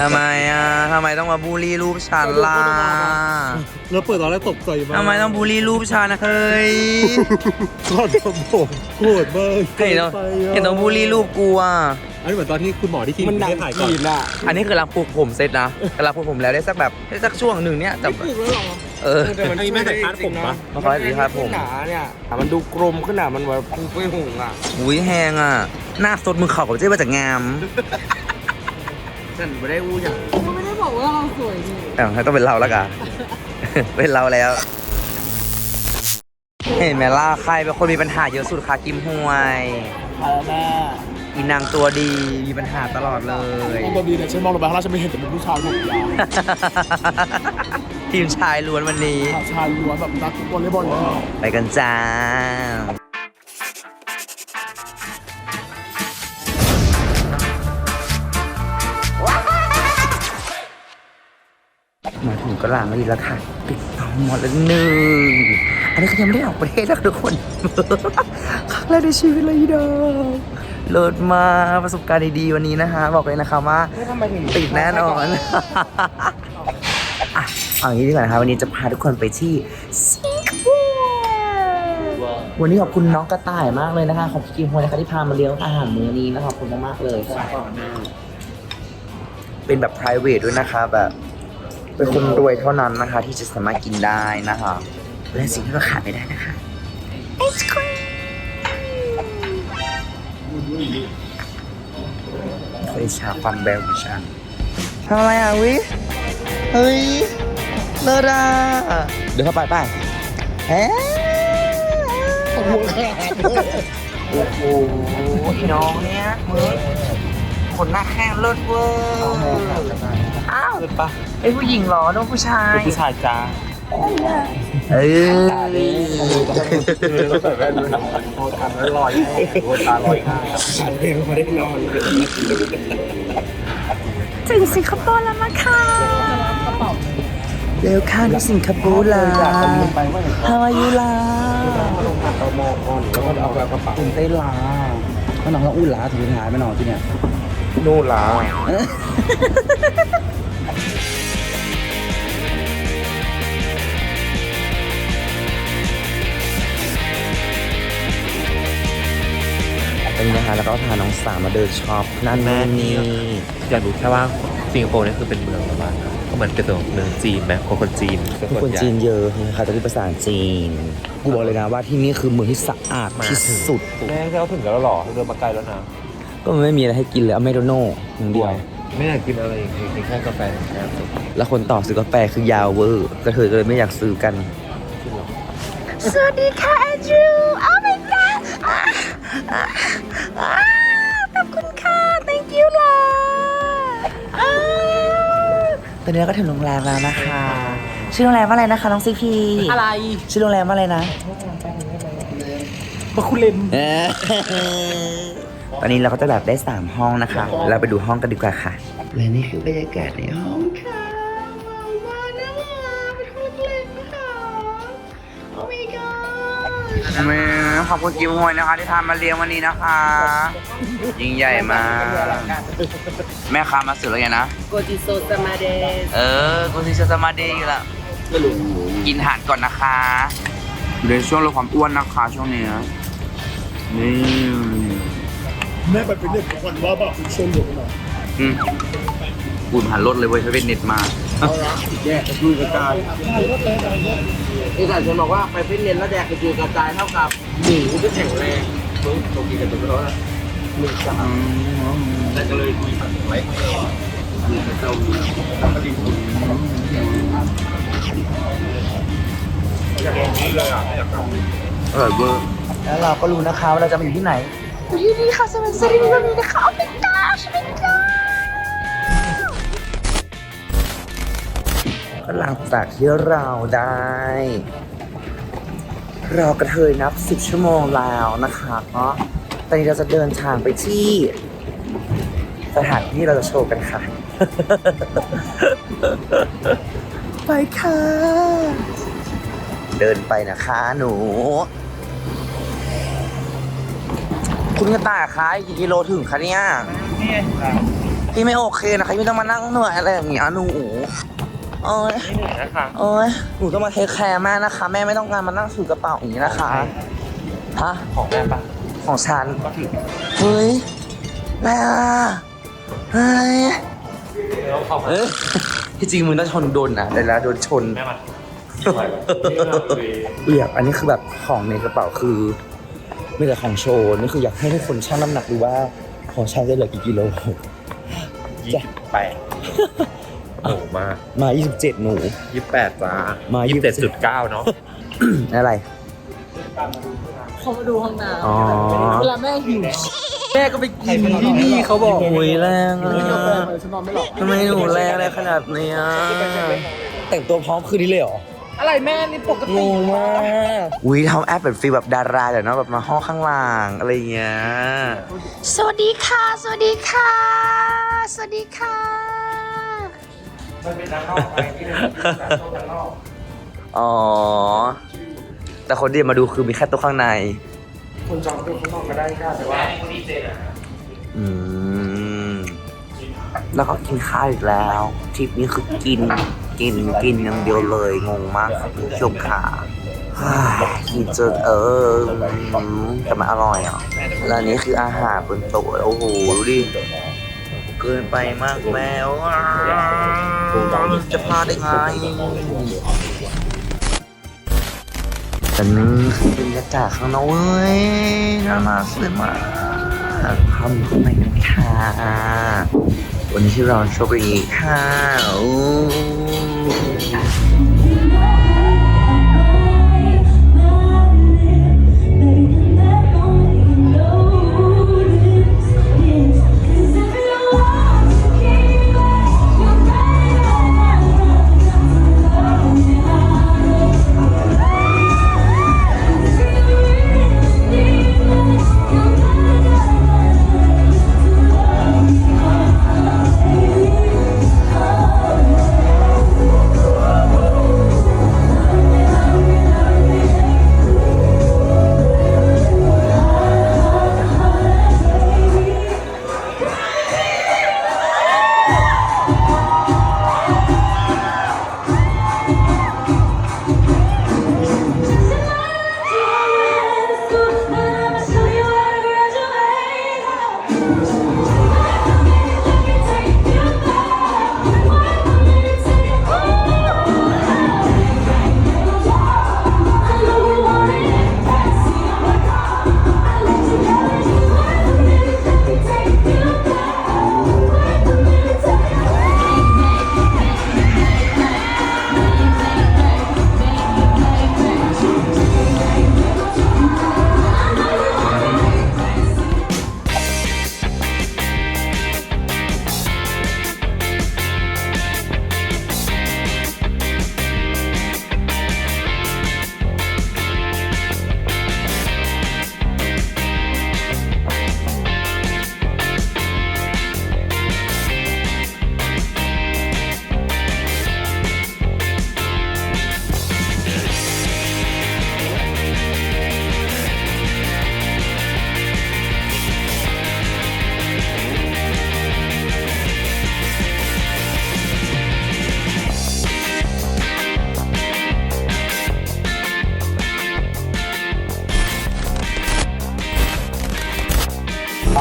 ทำไมอะทำไมต้องมาบูลลี่รูปฉันล่ะแล้วเปิดตอนแรกตกใจมากทำไมต้องบูลลี่รูปฉันนะเฮ้ยก่อนทำผมโกรธมากเห็นต้องเห็นต้องบูลลี่รูปกูอะอันนี้เหมือนตอนที่คุณหมอที่คลิมันนิกหนังให้ถ่ายก่อนจีนอะอันนี้คือรังปลูกผมเสร็จนะกำลังปลูกผมแล้วได้สักแบบได้สักช่วงหนึ่งเนี้ยแต่ปลูกแล้วหรอเอออันนี้แม่แต่คาดผมปะมาขอให้ดีครับผมหนาเนี่ยมันดูกลมขึ้นอะมันแบบพุ่งไปหุ่งอะอุ้ยแหงอะหน้าสดมือเข่ากับเจ๊มาจากงาม ฉันไม่ได้อู้อย่างเขาไม่ได้บอกว่าเราสวยนี่แต่ให้ต้องเป็นเราแล้วกัน เป็นเราแล้ว เห็นไหมล่ะใครเป็นคนมีปัญหาเยอะสุดคะกิมฮวยอะไรแม่อีนางตัวดีมีปัญหาตลอดเลยตอนดีเนี่ยฉันมองลงไปข้างล่างฉันไม่เห็นแต่เป็นผู้ชายผมยาวทีมชายล้วนวันนี้ ชายล้วนแบบนักวอลเลย์บอลเลยไปกันจ้า ลามาดีแล้วค่ะ ติดต่อหมดแล้วหนึ่ง อันนี้เขายังไม่ได้ออกประเทศแล้วทุกคน ครั้งแรกในชีวิตเลยอีเด้อเลิศมาประสบการณ์ดีๆวันนี้นะคะ บอกเลยนะคะว่าทำไมถึงติดแน่นอนอะเอาอย่างนี้ดีกว่านะคะวันนี้จะพาทุกคนไปที่สิงคโปร์วันนี้ขอบคุณน้องกระต่ายมากเลยนะคะ ขอบคุณกิมฮวยนะคะที่พามาเลี้ยงอาหารมื้อนี้นะคะขอบคุณมากๆเลยเป็นแบบ private ด้วยนะคะแบบ เป็นคนรวยเท่านั้นนะคะ ที่จะสามารถกินได้นะคะ และสิ่งที่เราขาดไม่ได้นะคะไอศครีมเคยชาความแบลของฉันทำอะไรอะวิ เฮ้ยเลิศอะเดี๋ยวเข้าไปไป่ะเฮ้โอ้โหอีน้องเนี้ยมึง ขนหน้าแข้งเลิศเวอร์อ้าวเป็นผู้หญิงเหรอน้องผู้ชายผู้ชายจ้าเออใส่แว่นด้วยโอ้ตาลอยโอ้ตาลอยข้างเพลงไม่ได้นอนถึงสิงคโปร์แล้วมาค่ะเร็วค่ะที่สิงคโปร์ล่ะไปว่าอย่าง How are you ล่ะเรามองก่อนแล้วก็เอากระเป๋าตื่นเต้นล่ะก็น้องต้องอุ้นล่ะถึงหายไปนอนที่เนี่ย นู่นล่ะตอนนี้นะคะแล้วก็พาน้องสาวมาเดินช็อปนั่นนั่นนี่อยากรู้แค่ว่าสิงคโปร์นี่คือเป็นเมืองประมาณก็เหมือนเป็นเมืองจีนไหมคนคนจีนเป็นมีคนจีนเยอะนะคะจะพูดภาษาจีนกูบอกเลยนะว่าที่นี่คือเมืองที่สะอาดที่สุดแม่เขาถึงแล้วหรอเดินมาไกลแล้วนะ ก็มันไม่มีอะไรให้กินเลยอเมริโน่อย่างเดียว ไม่อยากกินอะไรอีกกินแค่กาแฟแค่แล้วคนต่อซื้อกาแฟคือยาวเวอร์ก็เธอก็เลยไม่อยากซื้อกัน สวัสดีค่ะแอนดรูโอ้ my god ขอบคุณค่ะ thank you ล่ะตอนนี้เราก็ถึงโรงแรมแล้วนะคะ ชื่อโรงแรมว่าอะไรนะคะน้องซีพีอะไร ชื่อโรงแรมว่าอะไรนะ มาคุเลน ตอนนี้เราก็จะแบบได้ 3 ห้องนะคะ เราไปดูห้องกันดีกว่าค่ะ และนี่คือบรรยากาศในห้องค่ะว้าวน่ารักเป็นห้องเล็กๆนะคะโอ้ my god แม่ขอบคุณกิมฮวยนะคะ ที่พามาเลี้ยงวันนี้นะคะ ยิ่งใหญ่มาก แม่ค้ามาสื่อแล้วไงนะ โกจิโซซามาเดสเออกูซิสมาดีละกินอาหารก่อนนะคะอยู่ในช่วงลดความอ้วนนะคะช่วงนี้นี่ แม่ไปเป็นเด็กทุกวันว่าแบบชนหลงหน่อยอืมกูผ่านรถเลยเว้ยใช้เป็นเน็ตมาแยกกระจุยกระจายนี่แต่ฉันบอกว่าไปฟิตเนสแล้วแดกกระจุยกระจายเท่ากับหมูที่แข็งแรงมึงตรงกินกันตัวแล้วนะหนึ่งสามแต่ก็เลยคุยกันไว้คุยกันเจ้าทำมาดีคุณอยากลองนี้เลยอะอยากลองอร่อยเวอร์แล้วเราก็รู้นะคะว่าเราจะมาอยู่ที่ไหน อยู่ที่นี่ค่ะสมันสรีวันนี้นะคะโอ้ my gosh oh my god ก็หลังจากที่เราได้ รอกระเทยนับ10ชั่วโมงแล้วนะคะเนาะตอนนี้เราจะเดินทางไปที่ สถานที่เราจะโชว์กันค่ะ ไปค่ะ เดินไปนะคะหนู คุณกระต่ายคะอีกกี่กิโลถึงคะเนี่ยพี่ไม่โอเคนะคะพี่ต้องมานั่งเหนื่อยอะไรอย่างเงี้ยหนูโอ้ยไม่เหนื่อยนะคะโอ้ยหนูต้องมาเทคแคร์แม่นะคะ แม่ไม่ต้องการมานั่งถือกระเป๋าอย่างนี้นะคะฮะของแม่ปะของฉันก็ถือเฮ้ยแม่อะเฮ้ยแล้วเข้ามาเอ้ยที่จริงมึงต้องชนโดนนะแต่แล้วโดนชนแม่มาเบียบอันนี้คือแบบของในกระเป๋าคือไม่แต่ของโชว์นี่คืออยากให้ทุกคนชั่งน้ำหนักดูว่าของฉันจะเหลือกี่กิโล ยี่สิบแปดโอ้มากมา 27 หนู ยี่สิบแปดจ้ามายี่สิบเจ็ดจุดเก้าเนาะ อะไร เขามาดูห้องน้อ๋อำเวลาแม่หิวแม่ก็ไปกินที่นี่เขาบอกโอ้ยแรงอะฉันนอนไม่หลับทำไมหนูแรงอะไรขนาดเนี้ยแต่งตัวพร้อมคืนนี้เลยเหรอ อะไรแม่นี่ปกงติงมากอุ้ยทำแอปเป็นฟีลแบบดาราเดี๋ยวเนาะแบบมาห้องข้างล่างอะไรอย่างเงี้ย สวัสดีค่ะ สวัสดีค่ะ สวัสดีค่ะอ๋อ แต่คนที่มาดูคือมีแค่ตัวข้างใน คนจองตัวข้างนอกก็ได้ค่ะแต่ว่าอืม แล้วก็กินข้าวอีกแล้วทริปนี้คือกิน กินกินอย่างเดียวเลยงงมากครับคุณผู้ชมค่ะฮ่ากินจนเออแต่มันอร่อยอะแล้วนนี้คืออาหารบนโต๊ะโอ้โหดูดิเกินไปมากแมวจะพลาดได้ไงแต่นี่คือบรรยากาศข้างนอกเว้ยน่ามาสวยมากเข้ามาข้างในกันค่ะวันนี้ที่เราโชคดีค่ะ ました。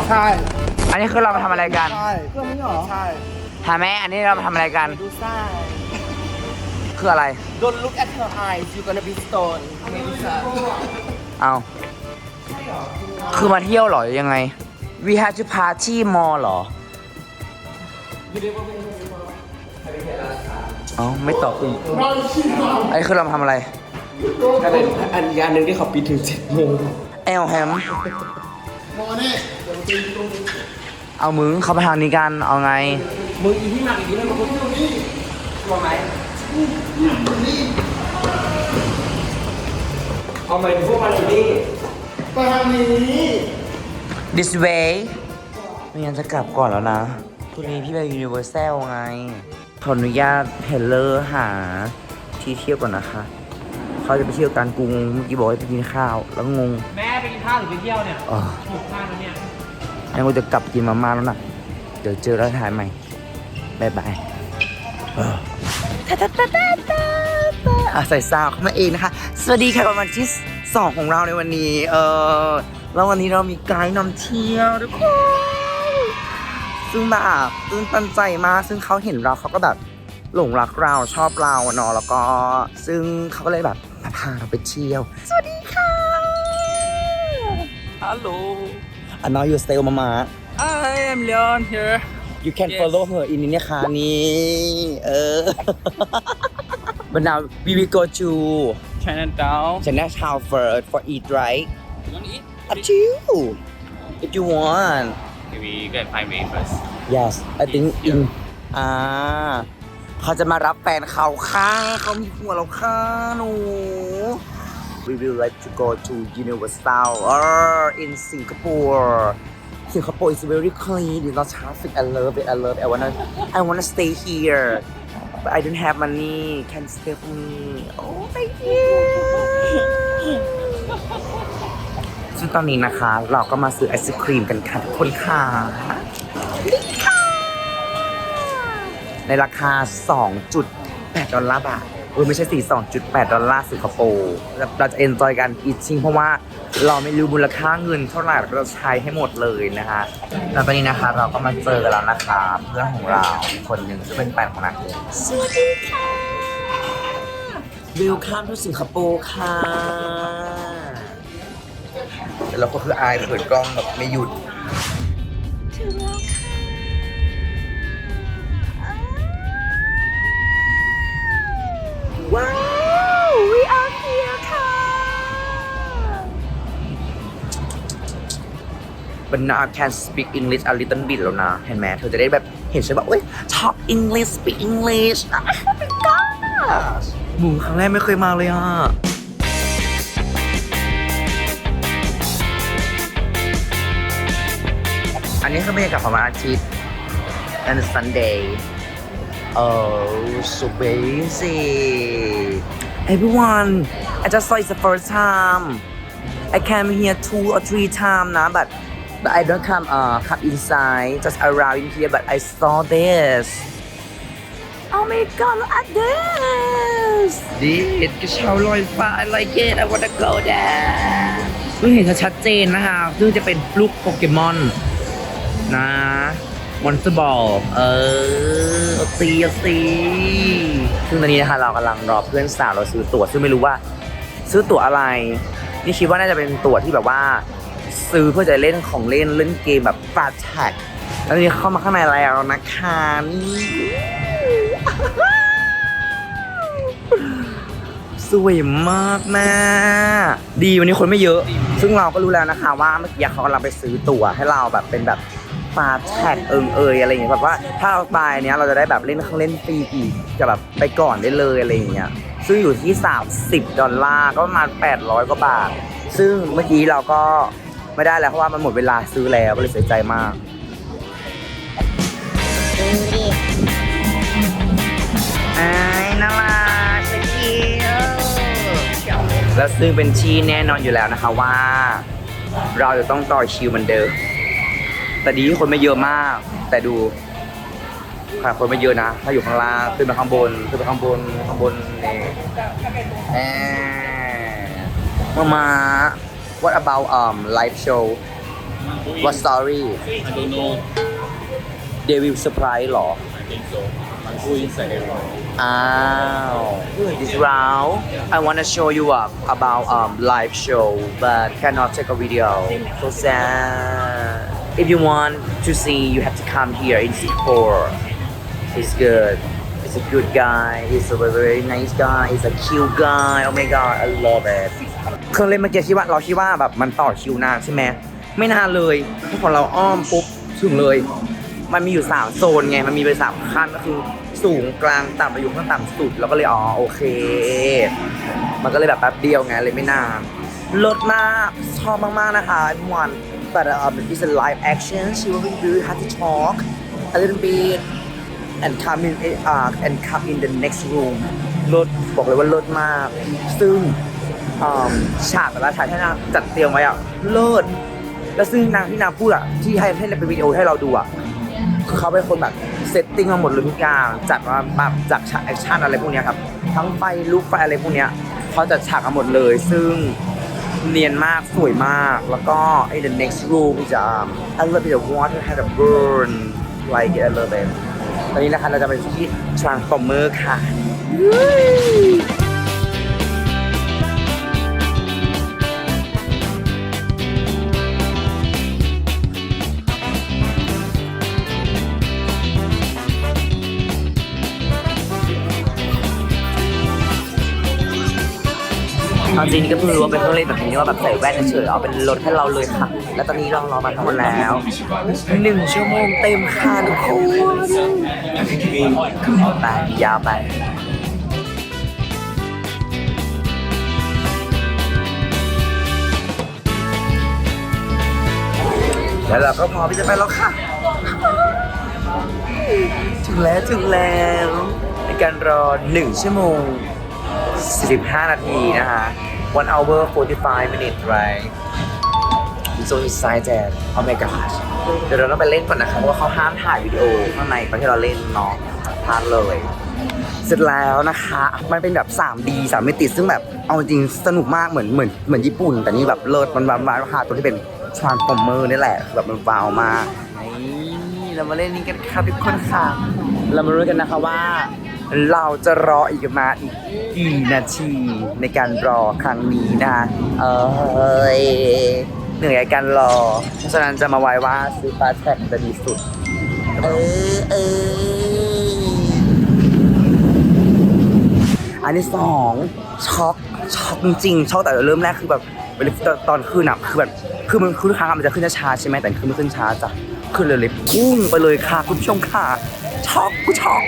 ใช่อันนี้คือเรามาทำอะไรกัน ใช่เครื่องนี้เหรอ ใช่หาแม่อันนี้เรามาทำอะไรกัน ดูซ่า คืออะไร Don't look at her eyes you gonna be stoned เมลิซาเอาคือมาเที่ยวเหรอยังไง We have to party more เหรอเอ้าไม่ตอบอีกไอ้คือเรามาทำอะไร ก็เป็นอันอีกอันหนึ่งที่เขาปิดถึงเจ็ดโมงแอลแฮม เอามึงเข้าไปทางนี้กัน เอาไง มึงอีที่มาอีกทีนึงมึงนี่ตัวไหมเอาไปพวกมันอยู่นี่ไปทางนี้ this way ไม่งั้นจะกลับก่อนแล้วนะพรุ่งนี้พี่ไปยูนิเวอร์แซลไง ขออนุญาตเฮลเลอร์หาที่เที่ยวก่อนนะคะ เขาจะไปเที่ยวการกรุงเมื่อกี้บอกให้ไปกินข้าว แล้วงง แม่ไปกิน ข้าวหรือไปเที่ยวเนี่ยเออถูกข้าวแล้วเนี่ยยังกูจะกลับกินมาม่าแล้วนะเดี๋ยวดี๋ยวเจอแล้วถ่ายใหม่บายบายเออตาตาตาตาตาตาอะใส่ซาวเข้ามาเองนะคะ สวัสดีค่ะกับวันที่สองของเราในวันนี้ เออแล้ววันนี้เรามีไกด์นำเที่ยวทุกคน ซึ่งแบบตื่นตันใจมาก ซึ่งเขาเห็นเราเขาก็แบบหลงรักเราชอบเราเนาะแล้วก็ ซึ่งเขาก็เลยแบบพาเราไปเที่ยว สวัสดีค่ะ Hello and now you stay มามา I am Leon here you can Yes. follow her in นี่ค่ะนี่เออ but now we will go to Chinatown Chinatown first for eat right You wanna eat? up to you if you want Maybe go and find me first yes I think in อ่าเขาจะมารับแฟนเขาค่ะเขามีผัวเราค่ะหนู we will like to go to Universal or in Singapore Singapore is very clean it's not traffic I love it I love it I wanna I wanna stay here but I don't have money can you stay for me oh thank you ซึ่งตอนนี้นะคะเราก็มาซื้อไอศครีมกันค่ะทุกคนค่ะนี่ค่ะในราคา 2.8 ดอลลาร์บาท ออไม่ใช่สี่2.8 ดอลลาร์สิงคโปร์แล้วเราจะเอนจอยกันอีชิงเพราะว่าเราไม่รู้มูลค่าเงินเท่าไหร่เราก็จะใช้ให้หมดเลยนะคะแล้วตอนนี้นะคะเราก็มาเจอกันแล้วนะคะเพื่อนของเราอีกคนหนึ่งซึ่งเป็นแฟนของนางเองสวัสดีค่ะวิลคัมทูสิงคโปร์ค่ะแต่เราก็คืออายเปิดกล้องแบบไม่หยุด but now I can speak English a little bit แล้วนะ เห็นไหมเธอจะได้แบบเห็นใช่ปะเอ้ย talk English speak English my god หมูครั้งแรกไม่เคยมาเลยอะอันนี้คือบรรยากาศของวันอาทิตย์ and Sunday oh so amazing everyone I just saw it the first time I came here two or three times now, but but I don't come uh come inside, just around in here. But I saw this. Oh my god, look at this! This กระเช้าลอยฟ้า I like it I wanna go there เพิ่งเห็นชัดเจนนะคะซึ่งจะเป็นลูกโปเกมอนนะมอนสเตอร์บอลเออตีตีซึ่งตอนนี้นะคะเรากำลังรอเพื่อนสาวเราซื้อตั๋วซึ่งไม่รู้ว่า ซื้อตั๋วอะไร นี่คิดว่าน่าจะเป็นตั๋วที่แบบว่า ซื้อเพื่อจะเล่นของเล่นเล่นเกมแบบฟาแท็กแล้วนี้เข้ามาข้างในแล้วนะคะนี่สวยมากแม่ดีวันนี้คนไม่เยอะ ซึ่งเราก็รู้แล้วนะคะ ว่าเมื่อกี้เขากำลังไปซื้อตั๋วให้เราแบบเป็นแบบฟาแท็กเอิงเอยอะไรอย่างเงี้ยแบบว่าถ้าเราตายเนี้ยเราจะได้แบบเล่นเครื่องเล่นฟรีอีกจะแบบไปก่อนได้เลยอะไรอย่างเงี้ยซึ่งอยู่ที่ 30 ดอลลาร์ก็ประมาณ800กว่าบาท ซึ่งเมื่อกี้เราก็ ไม่ได้แล้วเพราะว่ามันหมดเวลาซื้อแล้วก็เลยเสียใจมากไอ้น่ารักสกิลแล้วซึ่งเป็นที่แน่นอนอยู่แล้วนะคะว่า เราจะต้องต่อคิวเหมือนเดิม แต่ดีที่คนไม่เยอะมาก แต่ดูค่ะคนไม่เยอะนะ ถ้าอยู่ข้างล่างขึ้นไปข้างบนขึ้นไปข้างบนข้างบนนี่แอมามา what about um live show what story I don't know they will surprise หรอ I think so I'm go inside everyone Ow. This round, I want to show you up about um live show, but cannot take a video. So sad. If you want to see, you have to come here in Singapore. He's good. He's a good guy. He's a very, very nice guy. He's a cute guy. Oh my god, I love it. เครื่องเล่นเมื่อกี้คิดว่าเราคิดว่าแบบมันต่อคิวนานใช่ไหมไม่นานเลยพอเราอ้อมปุ๊บถึงเลย มันมีอยู่สามโซนไงมันมีไปสามขั้นก็คือสูงกลางต่ำไปอยู่ข้างต่ำสุดแล้วก็เลยอ๋อโอเค มันก็เลยแบบแป๊บเดียวไงเลยไม่นานลดมากชอบมากๆนะคะ everyone but um, it's a live action she will do have to talk a little bit and come in uh, and come in the next room ลดบอกเลยว่าลดมาก ซึ่ง อืมฉากแต่ละฉากที่นางจัดเตรียมไว้อะเลิศแล้วซึ่งนางที่นางพูดอะที่ให้ให้เป็นวิดีโอให้เราดูอะคือเขาเป็นคนแบบเซตติ้งมาหมดเลยทุกอย่างจัดมาแบบจากฉากแอคชั่นอะไรพวกเนี้ยครับ ทั้งไฟลุกไฟอะไรพวกเนี้ยเขาจัดฉากมาหมดเลย ซึ่งเนียนมากสวยมากแล้วก็ไอ้ the next room is um a little bit of water had a burn like it a little bit ตอนนี้นะคะเราจะไปที่ transformer ค่ะ เอาจริงนี่ก็เพิ่งรู้ว่าเป็นเครื่องเล่นแบบนี้ว่าแบบใส่แว่นเฉยๆเอาเป็นรถให้เราเลยค่ะ แล้วตอนนี้เรารอมาทั้งหมดแล้วหนึ่งชั่วโมงเต็มค่ะทุกคนไปยาวไปแล้วเราก็พร้อมที่จะไปแล้วค่ะ ถึงแล้วถึงแล้ว ในการรอหนึ่งชั่วโมง 45 นาทีนะคะ one hour 45 minutes right so excited oh my gosh เดี๋ยวเราต้องไปเล่นก่อนนะคะเพราะว่าเขาห้ามถ่ายวิดีโอข้างในตอนที่เราเล่นเนาะพลาดเลย เสร็จแล้วนะคะ มันเป็นแบบ 3D 3มิติซึ่งแบบเอาจริงสนุกมากเหมือนเหมือนเหมือนญี่ปุ่น แต่นี่แบบเลิศมันแบบมาหาตัวที่เป็น Transformer นี่แหละแบบมันว้าวมากนี่เรามาเล่นนี้กันค่ะทุกคนค่ะ เรามารู้กันนะคะว่า เราจะรออีกมาอีกกี่นาทีในการรอครั้งนี้นะ เอยเหนื่อยกับการรอ เพราะฉะนั้นจะมาไว้ว่าซื้อฟาสแท็กจะดีสุด เออเอออันที่สองช็อกช็อกจริงช็อกแต่เริ่มแรกคือแบบเวลาตอนตอนขึ้นอะคือแบบคือมันคือทุกครั้งมันจะขึ้นช้าใช่ไหมแต่คือมันขึ้นช้าจ้ะขึ้นเลยเลยพุ่งไปเลยค่ะคุณผู้ชมค่ะช็อกกูช็อก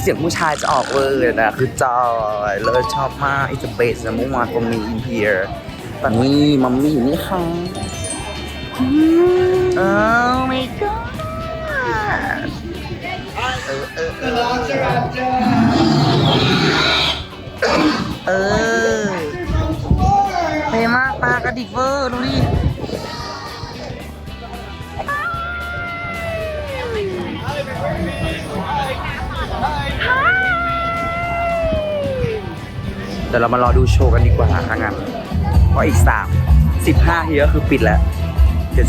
เสียงผู้ชายจะออกเวอร์นะคือจอยเลยชอบมาก it's the best นะเมื่อวานตรงนี้ in here ตอนนี้มัมมี่อยู่นี่ค่ะโอ้ my god เออเออเออเออเท่มากตากระดิกเวอร์ดูดิ เดี๋ยวเรามารอดูโชว์กันดีกว่าถ้างั้นเพราะอีกสามสิบห้าทีก็คือปิดแล้วเดี๋ย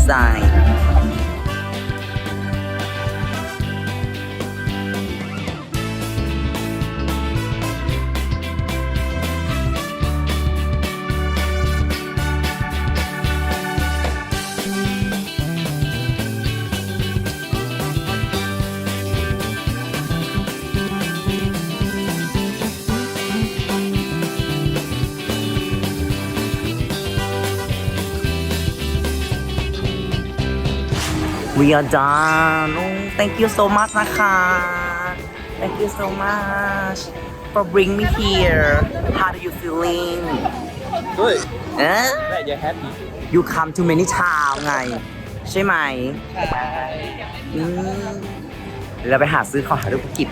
วสาย We are done. Oh, thank you so much นะคะ Thank you so much for bring me here. How do you feeling? Good. เอ๊ะ Glad you're happy. You come to many times ไง ใช่ไหมอืมเราไปหาซื้อของหาธุรกิจ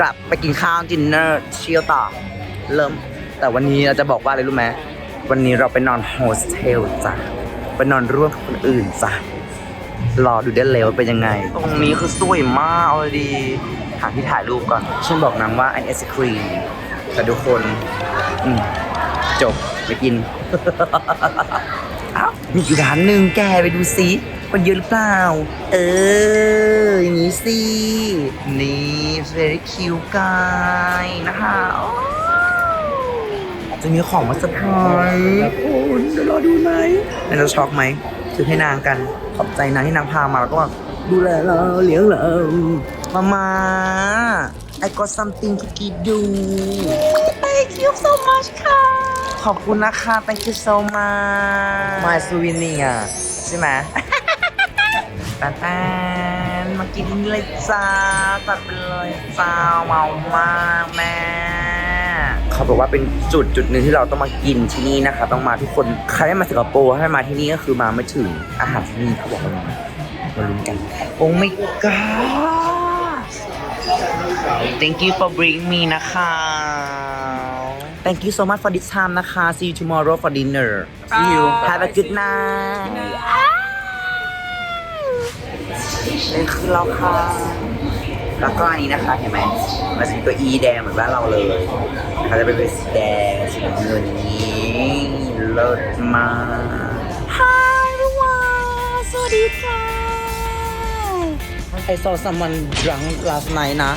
กลับไปกินข้าวดินเนอร์เชียวต่อ เริ่ม แต่วันนี้เราจะบอกว่าอะไรรู้ไหมวันนี้เราไปนอนโฮสเทลจ้ะไปนอนร่วมกับคนอื่นจ้ะ รอดูได้เลยว่าเป็นยังไง ตรงนี้คือสวยมากเลยดีหาที่ถ่ายรูปก่อน ฉันบอกนางว่าไอศครีมแต่ทุกคน อืมจบไปกินเอ้ามีอีกร้านหนึ่งแกไปดูซิมันเยอะหรือเปล่า เออ อย่างนี้สิ นี่ very cute guy นะคะโอ้จะมีของมาเซอร์ไพรส์คุณเดี๋ยวรอดูไหมนายจะช็อกไหมซื้อให้นางกัน ขอบใจนางที่นางพามาแล้วก็แบบดูแลเราเลี้ยงเรามามา I got something to give you Thank you so much ค่ะ ขอบคุณนะคะ Thank you so much My souvenir ใช่ไหมแตนมากินเลยจ้าตัดไปเลยจ้าเมามากแม่ เขาบอกว่าเป็นจุดจุดหนึ่งที่เราต้องมากินที่นี่นะคะ ต้องมาทุกคนใครได้มาสิงคโปร์ให้มาที่นี่ก็คือมาไม่ถึงอาหารที่นี่เขาบอกว่ามาลุ้นกันโอ้ my god thank you for bring me นะคะ thank you so much for this time นะคะ see you tomorrow for dinner see you have a good night นี่คือเราค่ะ แล้วก็อันนี้นะคะเห็นไหมมันจะมีตัว E แดงเหมือนบ้านเราเลยนะคะจะเป็นสีแดงสีเงินนี้เลิศมาก Hi everyone สวัสดีค่ะ I saw someone drunk last night นะ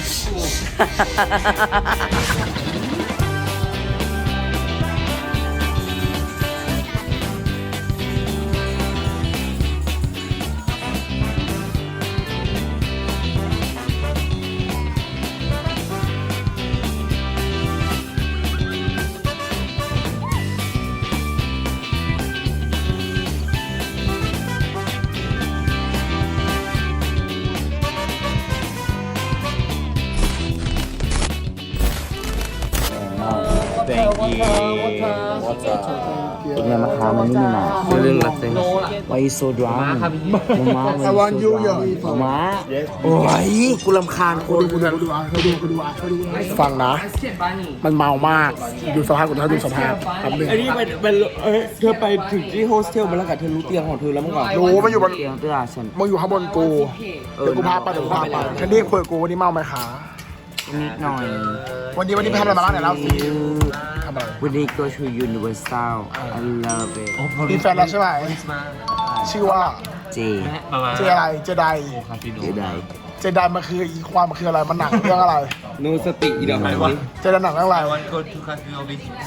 เป็นไงมาคะมันนี่หนาเรื่องรักเซ็ง Why you so drunk มาค่ะพี่มา I want you อย่ามาโอ้ยกูรำคาญคนกูดูอะเขาดูเขาดูอะเขาดูฟังนะ มันเมามากดูสภาพกูถ้าดูสภาพแป๊บนึงไอ้นี่เป็นเป็นเอ้ยเธอไปถึงที่โฮสเทลมาแล้วกับเธอรู้เตียงของเธอแล้วมั้งก่อนรู้มันอยู่บนเตียงเตื้อฉันมึงอยู่ข้างบนกูเดี๋ยวกูพาไปเดี๋ยวกูพาไปแคนดี้คุยกับกูวันนี้เมาไหมคะ นิดหน่อย วันนี้วันนี้ไปทำอะไรมาบ้างเนี่ยเล่าสิทำอะไรวันนี้ go to Universal I love it มีแฟนแล้วใช่ไหมชื่อว่าเจเจอะไรเจไดเจไดเจไดมันคืออีความมันคืออะไรมันหนังเรื่องอะไรโนสติอีดอกไม้วะเจไดหนังเรื่องอะไร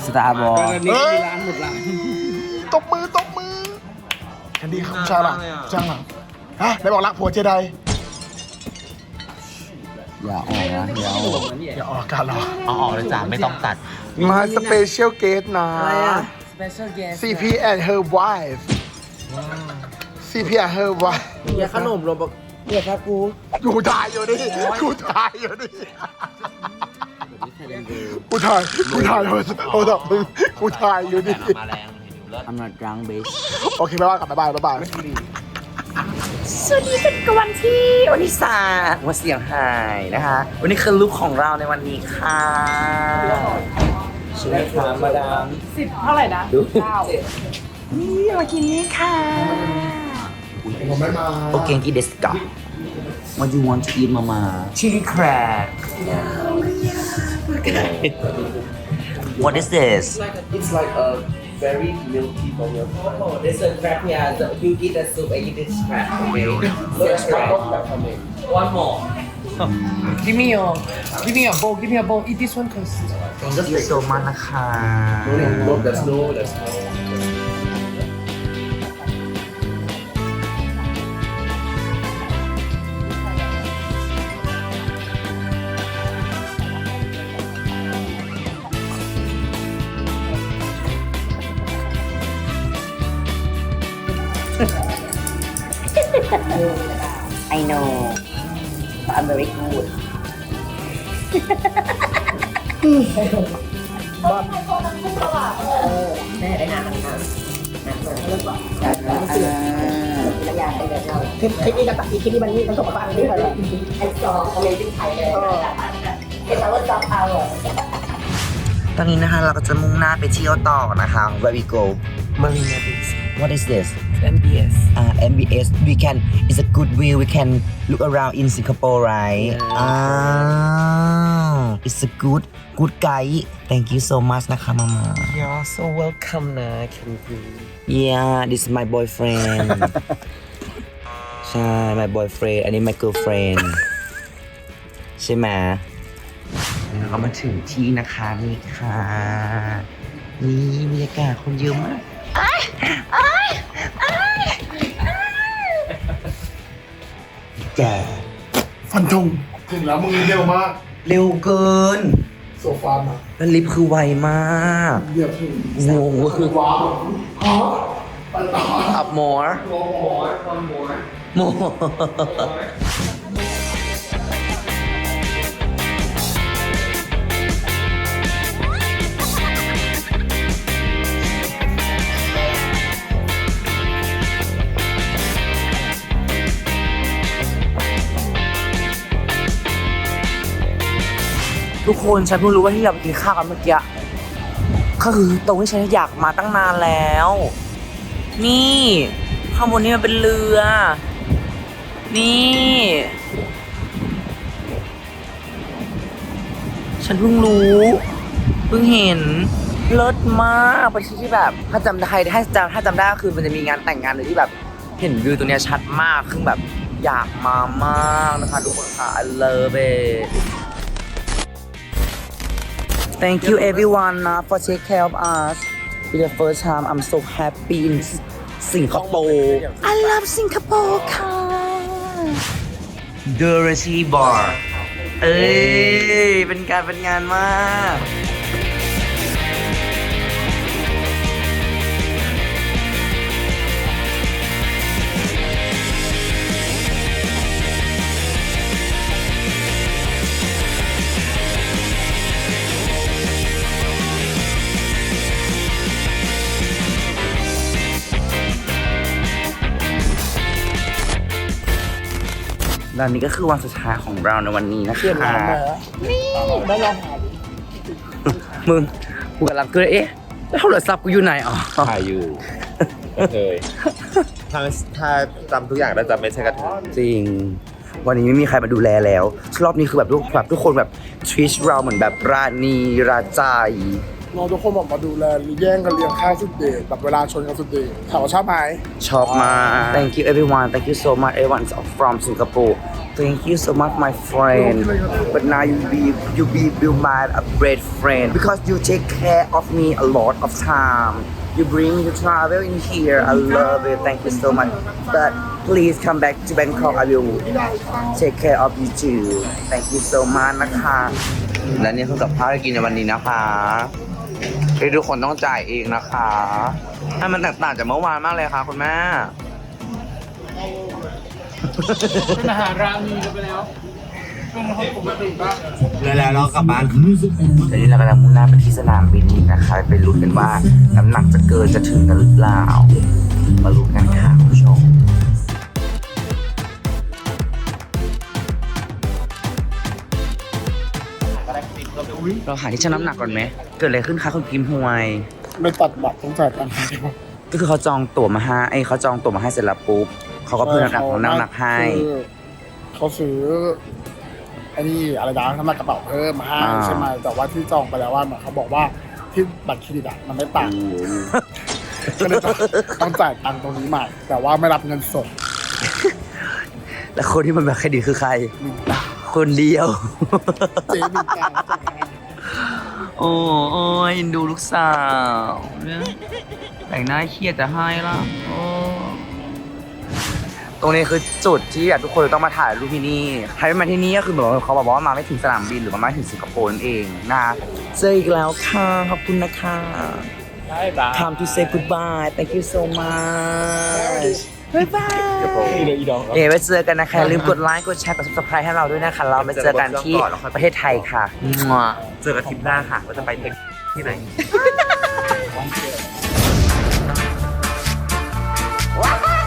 สตาร์บอลตอนนี้มีร้านหมดร้านตบมือตบมือแคนดี้ครับใช่หรอใช่หรอฮะได้บอกรักผัวเจได อย่าออกนะอย่าออกอย่าออกอากาศหรอเอาออกเลยจ้ะไม่ต้องตัด มาสเปเชียลเกสนะ CP and her wife CP and her wife อย่าขนมลงบอกอย่าครับกูกูถ่ายอยู่ดิกูถ่ายอยู่ดิกูถ่ายกูถ่ายโทรศัพท์โทรศัพท์มึงกูถ่ายอยู่ดิมาแรงเห็นอยู่เลิศ I'm not drunk bitch โอเคบ๊ายบายกลับบ๊ายบายบ๊ายบาย สวัสดีเป็นกวันที่วันนี้สาว่าเสียงหายนะคะ วันนี้คือลุคของเราในวันนี้ค่ะใช่ไหมคะมาดามสิบเท่าไหร่นะดูนี่มากินนี่ค่ะผมไม่มาโอเคกิเดสกะ What do you want to eat mama chili crab What is this It's like a very milky for you Oh there's a crab here so you eat the soup and eat this crab okay Looks crab One more Give me your Give me your bowl Give me your bowl Eat this one cause Thank you so much นะคะ Look there's no there's no ไอ know I'm very good คลิปคลิปนี้กับอีกคลิปนี้มันนี่มันส่งมาบ้างนี่เลยไอ้จอคอมเมนต์ไทยเลยเป็นเราว่าจอพาตอนนี้นะคะเราก็จะมุ่งหน้าไปเที่ยวต่อนะคะ Where we go Marina Bay What is this MBS uh, MBS we can it's a good view we can look around in Singapore right ah it's a good good guide thank you so much นะคะ mama You're so welcome นะ Can you yeah this is my boyfriend ใช่ my boyfriend อันนี้ my girlfriend ใช่ไหมแล้วก็มาถึงที่นะคะนี่ค่ะ นี่บรรยากาศคนเยอะมาก แกฟันธงถึงแล้วมึงเร็วมากเร็วเกิน โซฟามาแล้วลิฟต์คือไวมากเดี๋ยวถึงงงก็คือว้าวฮะไปต่อ up more more ทุกคนฉันเพิ่งรู้ว่าที่เราไปกินข้าวกันเมื่อกี้ก็คือตรงที่ฉันอยากมาตั้งนานแล้ว นี่ข้างบนนี้มันเป็นเรือ นี่ ฉันเพิ่งรู้เพิ่งเห็นเลิศมากเป็นที่ที่แบบถ้าจำได้ถ้าจำถ้าจำได้ก็คือมันจะมีงานแต่งงานเลยที่แบบ เห็นวิวตรงเนี้ยชัดมากคือแบบอยากมามากนะคะทุกคนค่ะ I love it Thank you everyone uh, for take care of us It's the first time I'm so happy in Singapore I love สิงคโปร์ค่ะ d u r a c y Bar เอ้ย เป็นการเป็นงานมาก และนี่ก็คือวันสุดท้ายของเราในวันนี้นะคะ ได้ลองหามึงกูกำลังเกิดเอ๊ะแล้วโทรศัพท์กูอยู่ไหนอ๋อ ถ่ายอยู่เลยถ้าถ้าจำทุกอย่างได้จะไม่ใช่กระเทยจริง วันนี้ไม่มีใครมาดูแลแล้ว รอบนี้คือแบบทุกแบบทุกคนแบบทวิชเราเหมือนแบบราณีราจาย เราทุกคนออกมาดูแลแย่งกันเลี้ยงข้าวสุดเดชแบบเวลาชนกันสุดเดชถามว่าชอบไหม ชอบมาก Thank you everyone Thank you so much everyone from Singapore Thank you so much my friend But now you be you be be my a great friend because you take care of me a lot of time You bring me to travel in here I love it Thank you so much But please come back to Bangkok I will take care of you too Thank you so much นะคะและนี่คือกับข้าวที่กินในวันนี้นะคะ ที่ทุกคนต้องจ่ายเองนะคะให้มันแตกต่างจากเมื่อวานมากเลยค่ะ คุณแม่เป็นอาหารรามีกันไปแล้วเป็นคนปกติปะแล้วเรากลับบ้านตอนนี้เรากำลังมุ่งหน้าไปที่สนามบินนะคะ ไปลุ้นกันว่าน้ำหนักจะเกินจะถึงกันหรือเปล่า มาลุ้นกันค่ะคุณผู้ชม เราหาที่ชั่งน้ำหนักก่อนไหม เกิดอะไรขึ้นคะคุณพิมพ์หวย ไม่ตัดบัตรต้องจ่ายตังค์ให้ปะก็คือเขาจองตั๋วมาให้ไอ้เขาจองตั๋วมาให้เสร็จแล้วปุ๊บเขาก็เพิ่มน้ำหนักของน้ำหนักให้ คือเขาซื้อไอ้นี่อะไรนะน้ำหนักกระเป๋าเพิ่มมาให้อ่า ใช่ไหมแต่ว่าที่จองไปแล้วว่าเหมือนเขาบอกว่าที่บัตรเครดิตอะมันไม่ต่างก็เลยต้องต้องจ่ายตังค์ตรงนี้ใหม่ แต่ว่าไม่รับเงินสดแล้วคนที่มันแบบเครดิตคือใครมินตาคนเดียว เจ๊มินตาจ่ายให้ โอ้โอ้ยเอ็นดูลูกสาวเนี่ยแต่งหน้าเครียดจะให้ละโอ้ตรงนี้คือจุดที่แบบทุกคนต้องมาถ่ายรูปที่นี่ใครไม่มาที่นี่ก็คือเหมือนว่าเขาบอกว่ามาไม่ถึงสนามบินหรือว่ามาไม่ถึงสิงคโปร์นั่นเองนะเจออีกแล้วค่ะ ขอบคุณนะคะ Bye bye. Time to say goodbye thank you so much บ๊ายบายเดี๋ยวไว้เจอกันนะคะอย่าลืมกดไลค์กดแชร์กด subscribe ให้เราด้วยนะคะ เราไปเจอกันที่ประเทศไทยค่ะเจอกันทริปหน้าค่ะว่าจะไปที่ไหนว้าว